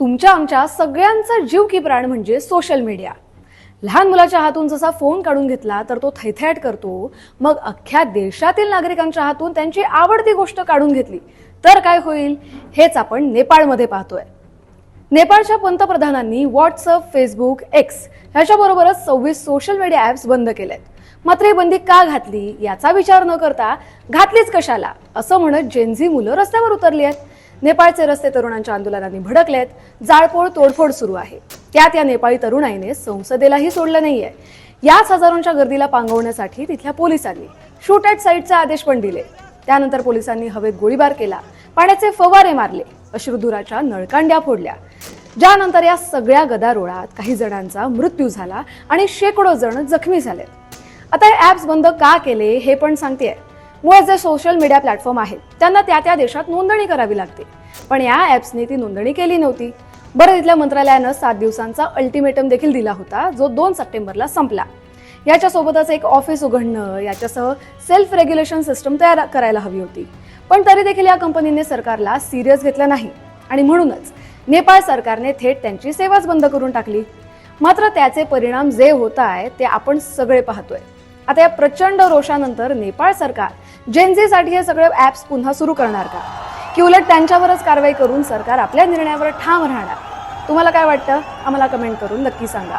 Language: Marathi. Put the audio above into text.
तुमच्या आमच्या सगळ्यांचा जीव की प्राण म्हणजे सोशल मीडिया लहान मुलाच्या हातून जसा फोन काढून घेतला तर तो थैथॅट करतो. मग अख्ख्या देशातील नागरिकांच्या हातून त्यांची आवडती गोष्ट काढून घेतली. तर काय होईल? हेच आपण नेपाळमध्ये पाहतोय. नेपाळच्या पंतप्रधानांनी व्हॉट्सअप फेसबुक एक्स ह्याच्याबरोबरच सव्वीस सोशल मीडिया ॲप्स बंद केलेत. मात्र ही बंदी का घातली? याचा विचार न करता घातलीच कशाला? असं म्हणत जेनझी मुलं रस्त्यावर उतरली आहेत. नेपाळचे रस्ते तरुणांच्या आंदोलनांनी भडकलेत. जाळपोळ तोडफोड सुरू आहे. त्यात या नेपाळी तरुणाईने संसदेलाही सोडलं नाहीये. याच हजारोंच्या गर्दीला पांगवण्यासाठी तिथल्या पोलिसांनी शूट ॲट साईटचे आदेश पण दिले. त्यानंतर पोलिसांनी हवेत गोळीबार केला. पाण्याचे फवारे मारले अश्रुधुराच्या नळकांड्या फोडल्या. ज्यानंतर या सगळ्या गदारोळात काही जणांचा मृत्यू झाला आणि शेकडो जण जखमी झाले आता हे ॲप्स बंद का केले हे पण सांगते मुळे जे सोशल मीडिया प्लॅटफॉर्म आहेत त्यांना त्या त्या देशात नोंदणी करावी लागते. पण या ॲप्सने ती नोंदणी केली नव्हती. बरं तिथल्या मंत्रालयानं सात दिवसांचा अल्टिमेटम देखील दिला होता जो दोन सप्टेंबरला संपला. याच्यासोबतच एक ऑफिस उघडणं याच्यासह सेल्फ रेग्युलेशन सिस्टम तयार करायला हवी होती. पण तरी देखील या कंपनीने सरकारला सिरियस घेतलं नाही. आणि म्हणूनच नेपाळ सरकारने थेट त्यांची सेवाच बंद करून टाकली. मात्र त्याचे परिणाम जे होत आहे ते आपण सगळे पाहतोय. आता या प्रचंड रोषानंतर नेपाळ सरकार जेनझीसाठी हे सगळे ॲप्स पुन्हा सुरू करणार का? की उलट त्यांच्यावरच कारवाई करून सरकार आपल्या निर्णयावर ठाम राहणार? तुम्हाला काय वाटतं? आम्हाला कमेंट करून नक्की सांगा.